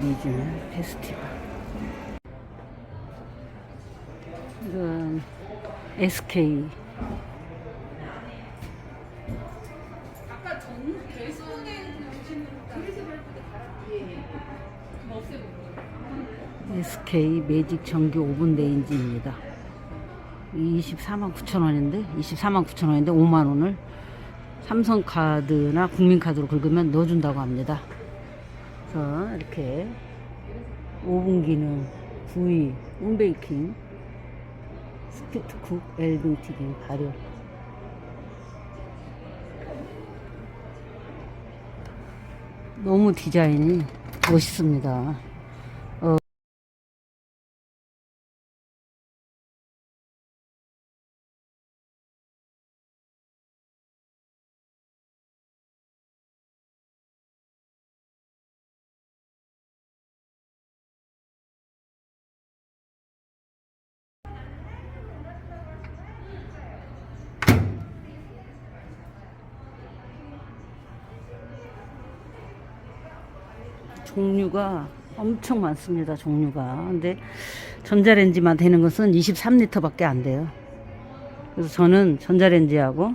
미주는 페스티벌. 이건 SK. SK 매직 전기 오븐 레인지입니다. 24만 9천 원인데 24만 9천 원인데 5만 원을 삼성카드나 국민카드로 긁으면 넣어준다고 합니다. 그래서 이렇게 오븐 기능, 구이, 홈베이킹, 스피트쿡, 엘빙 튀김, 발효. 너무 디자인이 멋있습니다. 종류가 엄청 많습니다. 종류가. 근데 전자레인지만 되는 것은 23리터밖에 안 돼요. 그래서 저는 전자레인지하고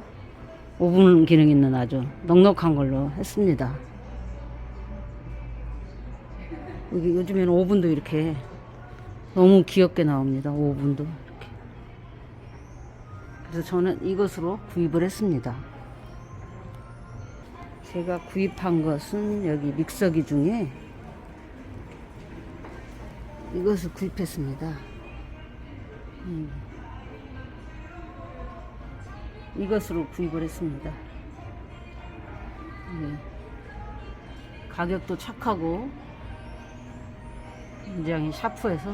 오븐 기능 있는 아주 넉넉한 걸로 했습니다. 여기 요즘에는 오븐도 이렇게 너무 귀엽게 나옵니다. 오븐도 이렇게. 그래서 저는 이것으로 구입을 했습니다. 제가 구입한 것은 여기 믹서기 중에 이것을 구입했습니다. 음. 이것으로 구입을 했습니다. 예. 가격도 착하고 굉장히 샤프해서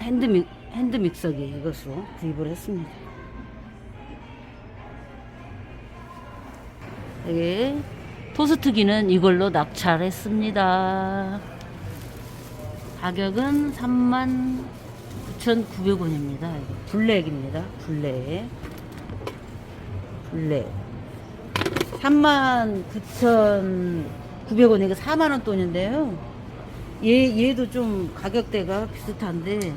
핸드 믹 핸드 믹서기 이것으로 구입을 했습니다. 여기 토스트기는 이걸로 낙찰했습니다. 가격은 39,900원입니다. 블랙입니다. 블랙. 블랙. 39,900원, 이거 4만원 돈인데요. 얘, 얘도 좀 가격대가 비슷한데,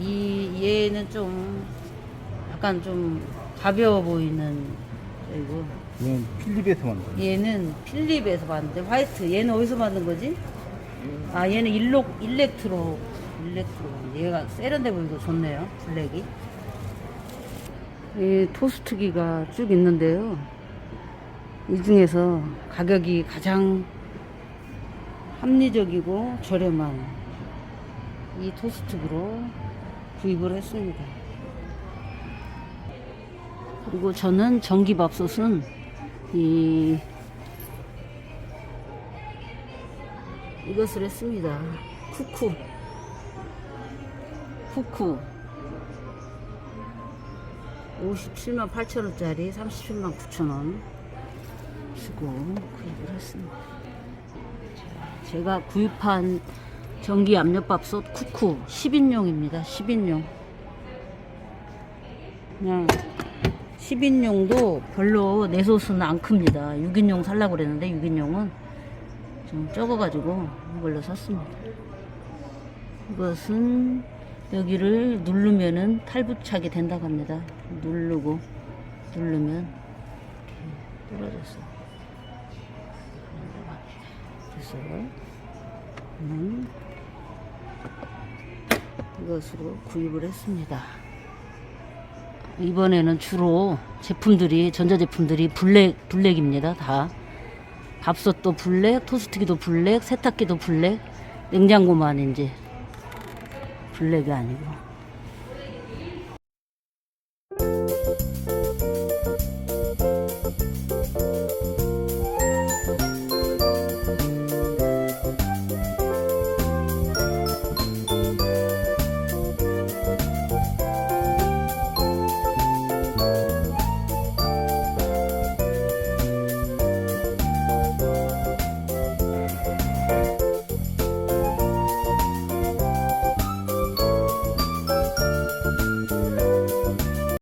이, 얘는 좀, 약간 좀 가벼워 보이는, 이거. 이건 필립에서 만든 얘는 필립에서 만든 화이트. 얘는 어디서 만든 거지? 아 얘는 일록 일렉트로 일렉트로. 얘가 세련돼 보이고 좋네요 블랙이. 이 토스트기가 쭉 있는데요. 이 중에서 가격이 가장 합리적이고 저렴한 이 토스트기로 구입을 했습니다. 그리고 저는 전기밥솥은 이 이것을 했습니다. 쿠쿠. 쿠쿠. 57만 8천 원짜리 37만 9천 원 주고 구입을 했습니다. 자, 제가 구입한 전기 압력밥솥 쿠쿠 10인용입니다. 10인용. 그냥 10인용도 별로 내솥은 안 큽니다. 6인용 살라고 그랬는데 6인용은 좀 적어가지고 이걸로 샀습니다. 이것은 여기를 누르면은 탈부착이 된다고 합니다. 누르고 누르면 이렇게 떨어졌어요. 그래서 음, 이것으로 구입을 했습니다. 이번에는 주로 제품들이 전자제품들이 블랙 블랙입니다. 다. 밥솥도 블랙, 토스트기도 블랙, 세탁기도 블랙, 냉장고만 이제 블랙이 아니고